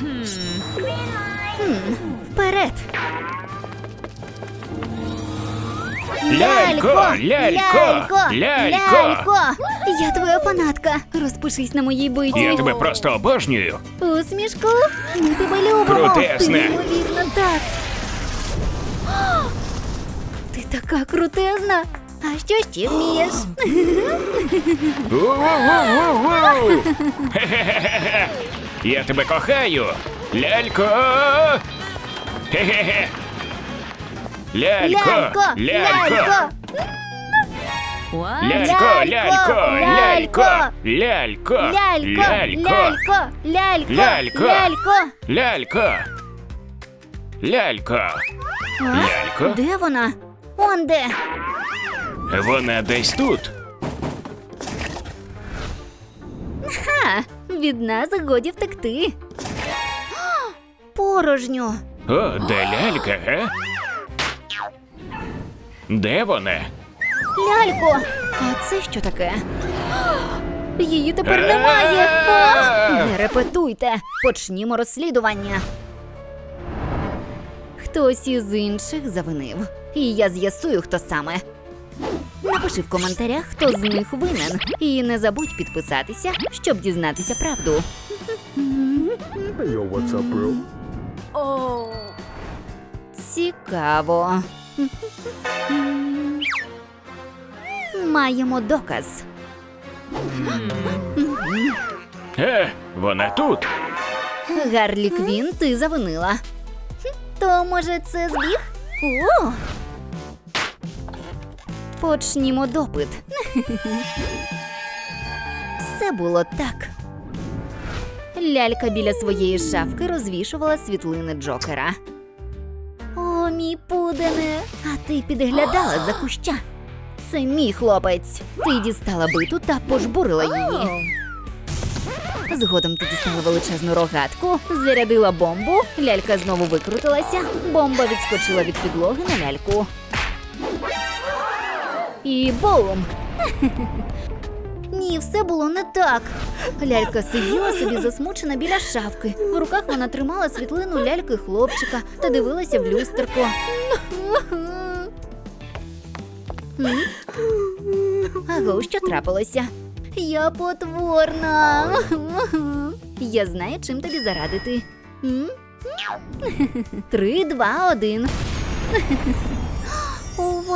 Хм, Вперед! Лялько, лялько, лялько. лялько! Я твоя фанатка. Розпишись на моїй биті. Я тебе просто обожнюю. Усмішку. Ми тебе любимо. Крутесне. Ти неймовірно так. О, Ти така крутезна. А що ще вмієш? Я тебе кохаю. Лялько. Хе-хе-хе. Лялько, Лялько! лялько. Лялько, лялько, лялько, лялько, Лялько! лялько, Лялько! Лялько! Лялько! Лялько! лялько. Лялько. А? Лялько? Де вона? Он де? Вона десь тут. Ха! Від нас годі втекти. Порожньо. О, де лялька, га? Де вона? Лялько! А це що таке? Її тепер немає. А! Не репетуйте. Почнімо розслідування. Хтось із інших завинив. І я з'ясую, хто саме. Напиши в коментарях, хто з них винен. І не забудь підписатися, щоб дізнатися правду. Yo, what's up, bro? Цікаво. Маємо доказ. Е, вона тут. Гарлі Квін, ти завинила. То, може, це збіг? О! Почнімо допит. Все було так. Лялька біля своєї шафки розвішувала світлини Джокера. О, мій пудене, а ти підглядала за куща. Це мій хлопець. Ти дістала биту та пожбурила її. Згодом ти дістала величезну рогатку, зарядила бомбу, лялька знову викрутилася, бомба відскочила від підлоги на ляльку. І бум! Ні, все було не так. Лялька сиділа собі засмучена біля шафки. В руках вона тримала світлину ляльки хлопчика та дивилася в люстерко. М? Аго, що трапилося? Я потворна. Я знаю, чим тобі зарадити. Три, два, один.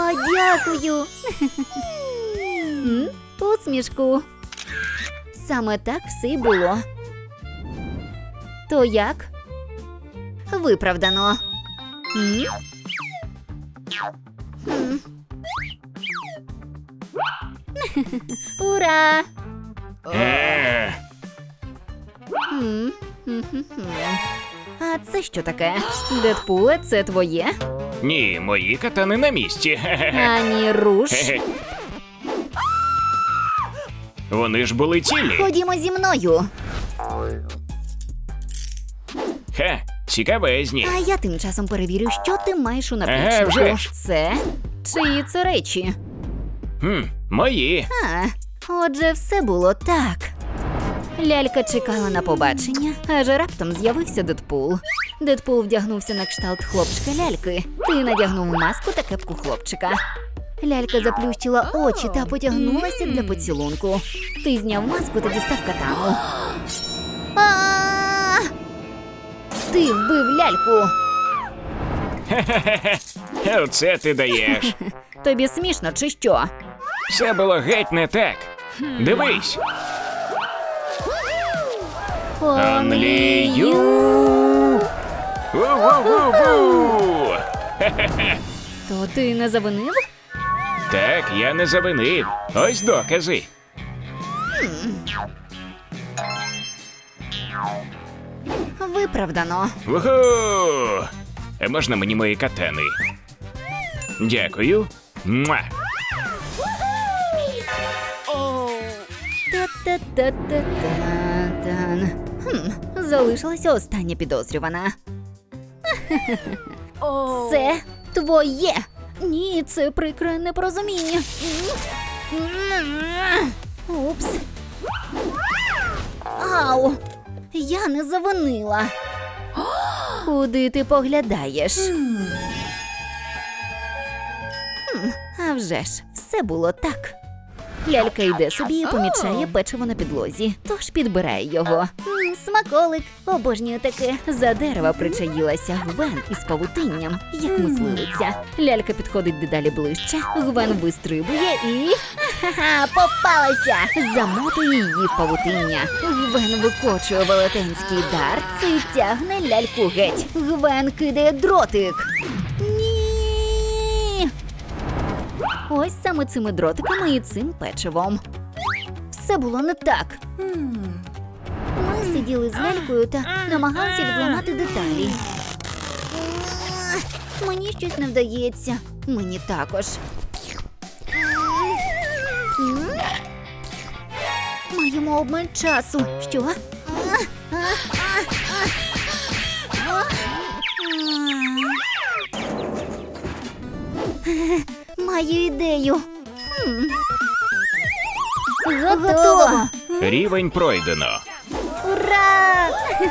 Ова, дякую. М? Посмішку. Саме так все й було. То як? Виправдано. М? М. Ура! Е, М, хм-хм-хм. А це що таке? Дедпуле, це твоє? ні, мої катани на місці. Ані руш. Вони ж були цілі. Ходімо зі мною. Хе, цікавезні. А я тим часом перевірю, що ти маєш у Ага, вже ж. Це чиї це речі? Хм, мої. А, отже, все було так. Лялька чекала на побачення, аж раптом з'явився Дедпул. Дедпул вдягнувся на кшталт хлопчика ляльки. Ти надягнув маску та кепку хлопчика. Лялька заплющила очі та потягнулася для поцілунку. Ти зняв маску та дістав катану. Ти вбив ляльку. Хе-хе-хе. Оце ти даєш. Тобі смішно чи що? Все було геть не так. Дивись. Ву-ву-ву-ву. То ти не завинив? Так, я не завинив. Ось докази. Виправдано. Е, Можна мені мої катани? Дякую. Муа. Та-та-та-та-та-тан. Хм, залишилася остання підозрювана. Це твоє. Ні, це прикре непорозуміння. Упс. Ау. Я не завинила. Куди ти поглядаєш? Хм, А вже ж, все було так. Лялька йде собі і помічає печиво на підлозі, тож підбирає його. М, Смаколик, обожнюю таке. За дерева причаїлася Гвен із павутинням, як мисливиця. Лялька підходить дедалі ближче, Гвен вистрибує і. Ха-ха, попалася! Замотує її в павутиння. Гвен викочує велетенський дар і тягне ляльку геть. Гвен кидає дротик. Ось саме цими дротиками і цим печивом. Все було не так. Ми сиділи з лялькою та намагалися відламати деталі. Мені щось не вдається. Мені також. Маємо обмаль часу. Що? Маю ідею. М. Готово. Рівень пройдено. Ура!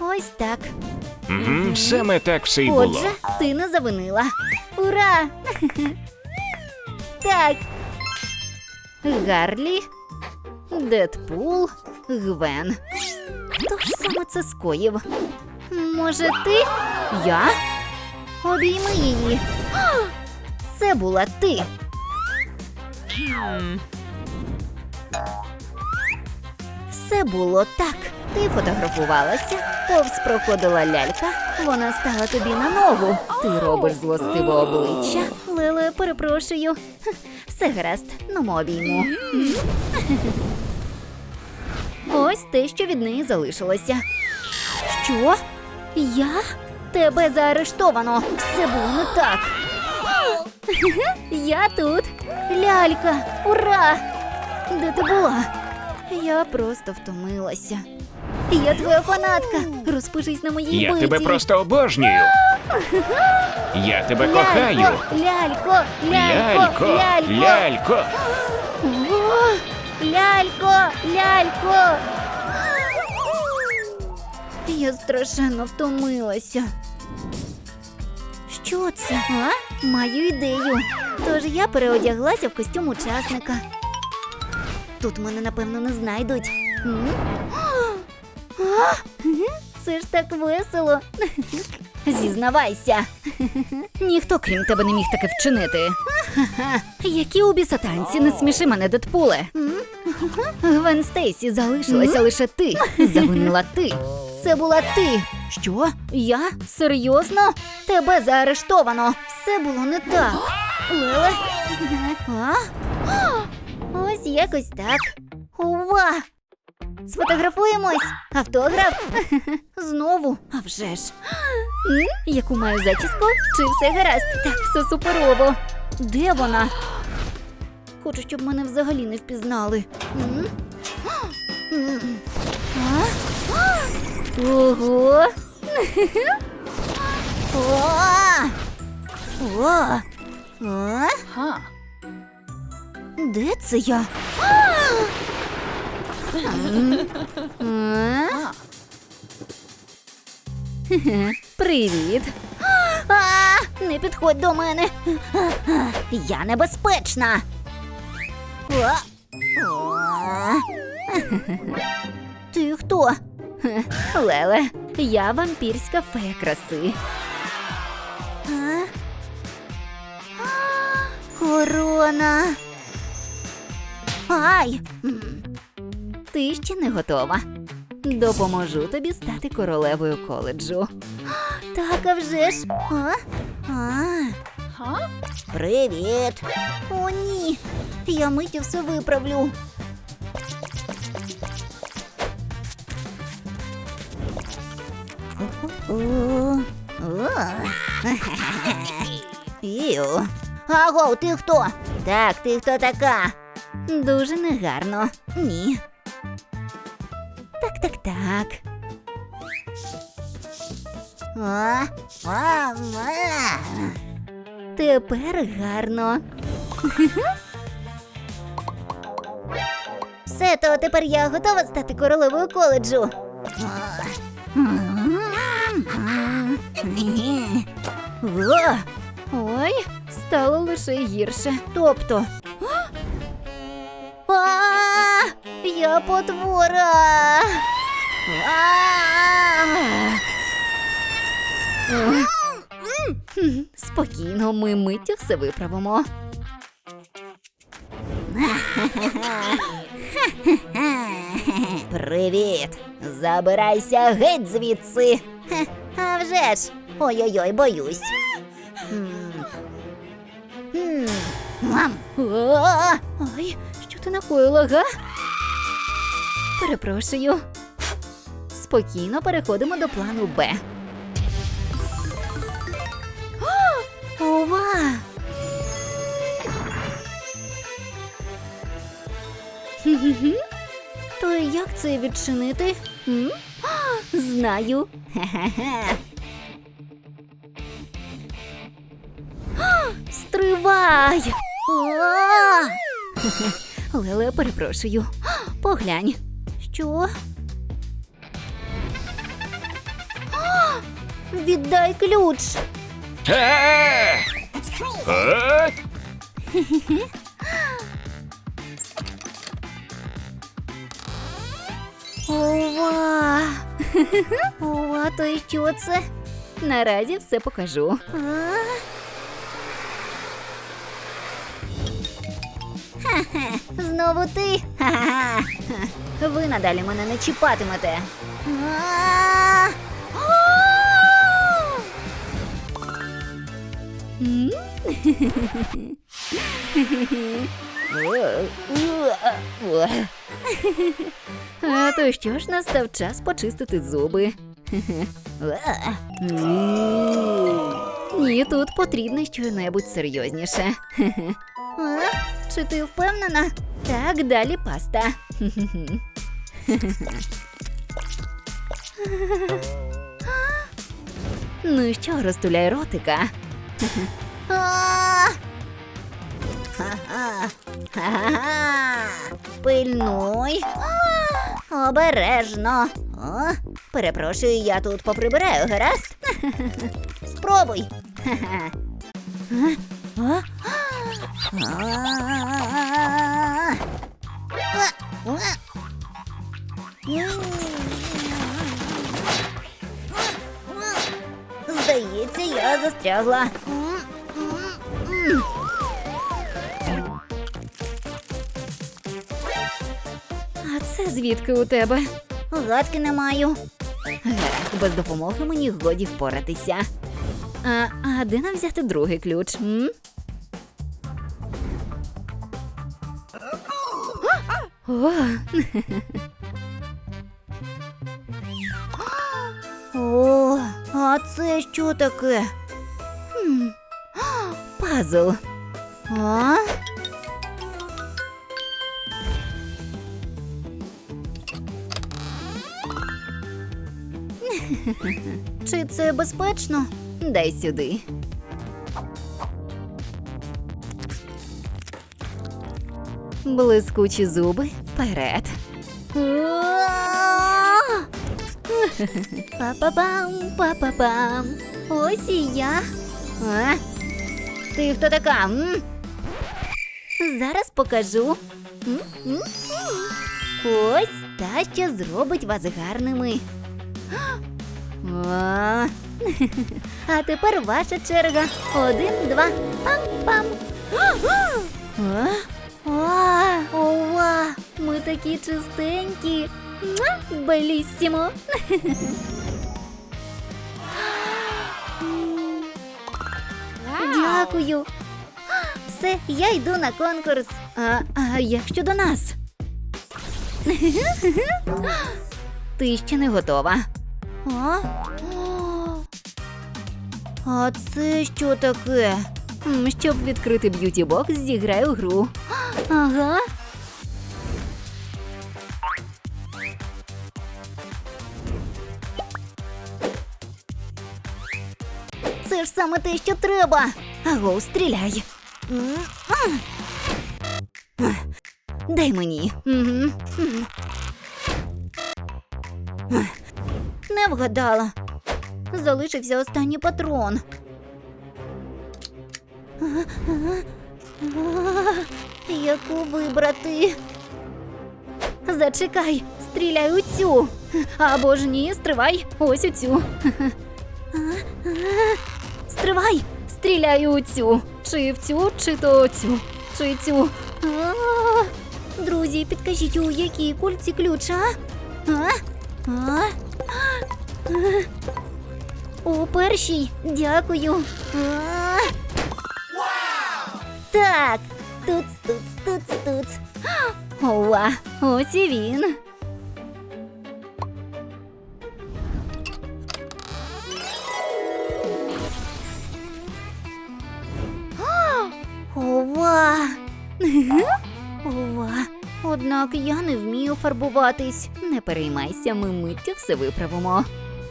Ось так. Саме так все й було. Отже, ти не завинила. Ура! так. Гарлі, Дедпул, Гвен. Хто ж саме це скоїв? Може, ти? Я? Обійми її. Це була ти. Все було так. Ти фотографувалася, повз проходила лялька, вона стала тобі на ногу. Ти робиш злостиве обличчя. Леле, перепрошую. Все гаразд, ну обійму. Ось те, що від неї залишилося. Що? Я? Тебе заарештовано. Все було не так. Я тут. Лялька, ура! Де ти була? Я просто втомилася. Я твоя фанатка. Розпишись на моїй Я биті. тебе просто обожнюю. Я тебе кохаю. Лялько, лялько, лялько, Лялько, лялько. лялько. О, Лялько, лялько. Я страшенно втомилася. Що це? А? Маю ідею. Тож я переодяглася в костюм учасника. Тут мене, напевно, не знайдуть. Це ж так весело. Зізнавайся. Ніхто, крім тебе, не міг таке вчинити. Які у біса танці, не сміши мене, Дедпуле. Гвен Стейсі залишилася лише ти. Завинила ти. Це була ти. Що? Я? Серйозно? Тебе заарештовано. Все було не так. Леле? А? Ось якось так. Ова! Сфотографуємось. Автограф. Знову. А вже ж. Яку маю зачіску? Чи все гаразд? Так, все суперово. Де вона? Хочу, щоб мене взагалі не впізнали. А? Ого! О! О! А? Де це я? Привіт. А, не підходь до мене. Я небезпечна. Ти хто? Хе, Леле, я вампірська фея краси. А? Корона. Ай! Ти ще не готова. Допоможу тобі стати королевою коледжу. Так, а вже ж. А? А. Привіт. О, ні. Я миттю все виправлю. Іу. Аго, ти хто? Так, ти хто така? Дуже негарно. Ні. Так, так, так. Тепер гарно. Все, то тепер я готова стати королевою коледжу. Ой, стало лише гірше. Тобто. А, я потвора. А! Спокійно, ми миттю все виправимо. Привіт! Забирайся геть звідси. А вже ж. Ой-ой-ой, боюсь. Мам. Ой, що ти накоїла, га? Перепрошую. Спокійно переходимо до плану Б. Ова! То як це відчинити? Знаю. Хе-хе-хе. А! Леле, перепрошую. Поглянь. Що? Віддай ключ. Ова! Ова, то і що це? Наразі все покажу. А? Знову ти? Ха-ха-ха. Ви надалі мене не чіпатимете. То що ж настав час почистити зуби. Ні, тут потрібно щонебудь серйозніше. Чи ти впевнена? Так, далі паста. Ну і що, розтуляй ротика. Пильнуй. Обережно. Перепрошую, я тут поприбираю, гаразд? Спробуй. Я. А це звідки у тебе? Гадки не маю. Гаразд, без допомоги мені годі впоратися. А, а де нам взяти другий ключ? М? О. О, а це що таке? Хм. Пазл. А? Чи це безпечно? Дай сюди. Блискучі зуби вперед. Па-па-пам, па-па-пам. Ось і я. А? Ти хто така? М? Зараз покажу. Ось та, що зробить вас гарними. А, тепер ваша черга. Один, два, пам-пам. Ова, ми такі чистенькі. Муа, Дякую. Все, я йду на конкурс. А, а як щодо нас? Ти ще не готова. А? А це що таке? Щоб відкрити б'юті-бокс, зіграю гру. Ага. Це ж саме те, що треба. Аго, стріляй. Ах, Дай мені. Ах, Не вгадала. Залишився останній патрон. Яку вибрати? Зачекай, стріляй у цю. Або ж ні, стривай, ось у цю. Стривай, стріляй у цю. Чи в цю, чи то цю, чи цю. А, Друзі, підкажіть, у якій кульці ключ, а? А? А? А? У першій, дякую. А? Так, туц, туц, туц, туц. Ова, ось і він. Однак я не вмію фарбуватись. Не переймайся, ми миттю все виправимо.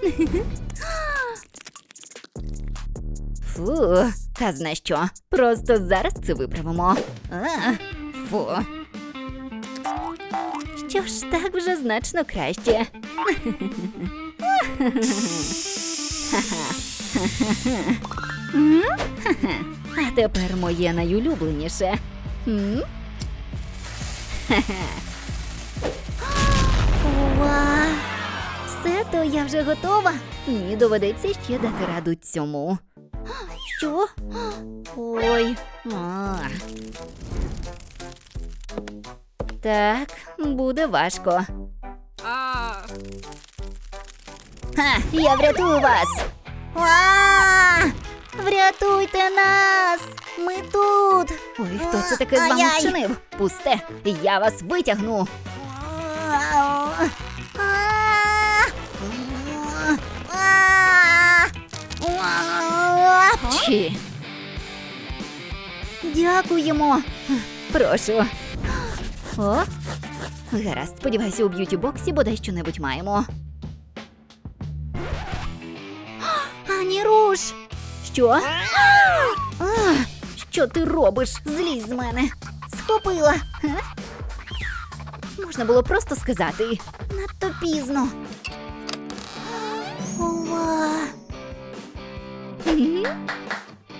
Фу, казна що. Просто зараз це виправимо. А, фу. Що ж, так вже значно краще. А тепер моє найулюбленіше. М? Ова! Все, то я вже готова. Ні, доведеться ще дати раду цьому. Що? Ой. А. Так, буде важко. Ха, я врятую вас. А! Врятуйте нас! Ми тут. Ой, хто це таке з вами Ай-ай. вчинив? Пусте, я вас витягну. Чи. Дякуємо. Прошу. О, гаразд, сподіваюся, у б'юті-боксі бодай що-небудь маємо. Ані руш! Що? Що ти робиш? Злізь з мене. Схопила. Можна було просто сказати. Надто пізно. Ова.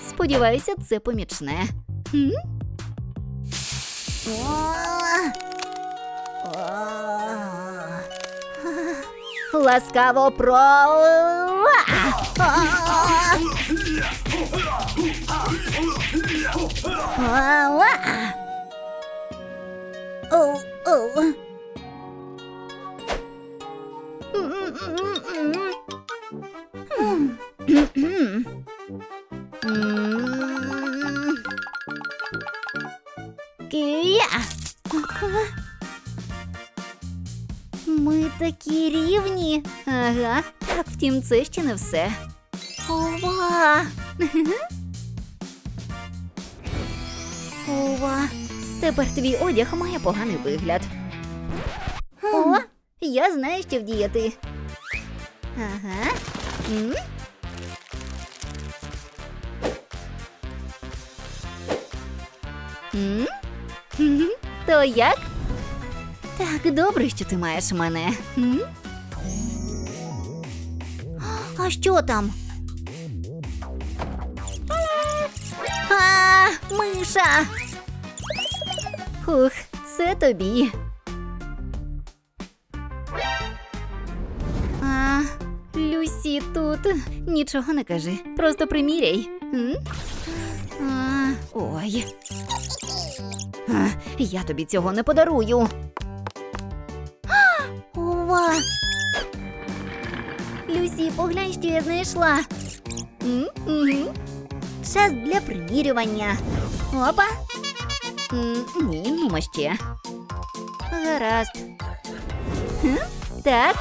Сподіваюся, це помічне. Ласкаво про. Оу, оу. Кія. Ми такі рівні. Ага, так, втім, це ще не все. Ова. Ова. Тепер твій одяг має поганий вигляд. О, я знаю, що вдіяти. Ага. М? М? То як? Так, добре, що ти маєш мене. М? А що там? Миша. Хух, це тобі. А, Люсі тут. Нічого не кажи. Просто приміряй. А, ой. А, я тобі цього не подарую. Ова. Люсі, поглянь, що я знайшла. Час для примірювання. Опа. М, Ні, ну ще. Гаразд. Так.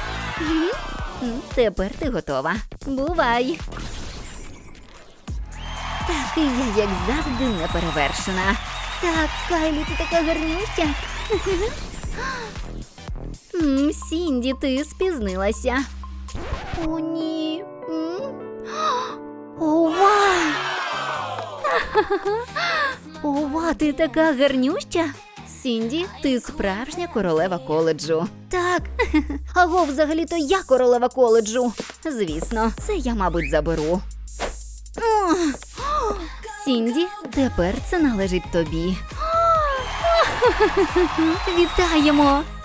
М, Тепер ти готова. Бувай. Так, я, як завжди, не перевершена. Так, Кайлі, ти така гарнюща. М, Сінді, ти спізнилася. О, ні. М? Ова! Ова, ти така гарнюща. Сінді, ти справжня королева коледжу. Так, аго, взагалі-то я королева коледжу. Звісно, це я, мабуть, заберу. Сінді, тепер це належить тобі. Вітаємо!